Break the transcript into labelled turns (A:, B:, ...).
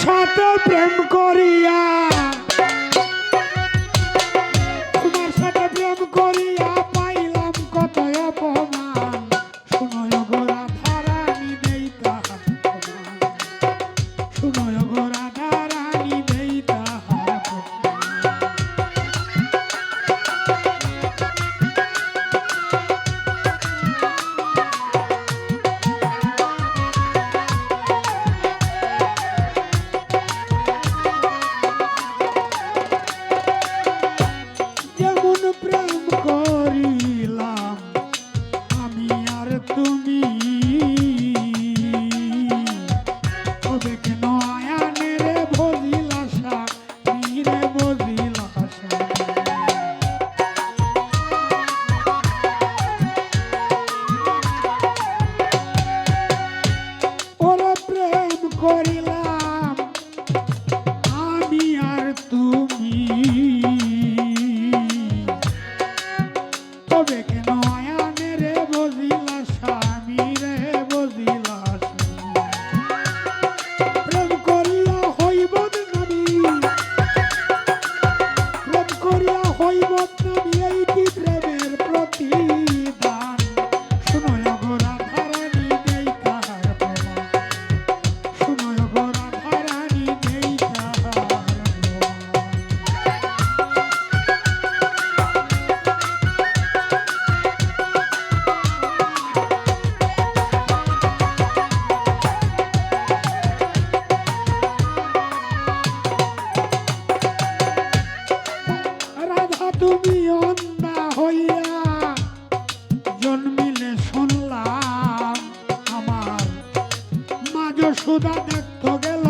A: সাথে প্রেম করিয়া করিল তুমি অন্ধা হইয়া জন্মিলে শুনলাম আমার মাঝ সুদা দেখতে গেল।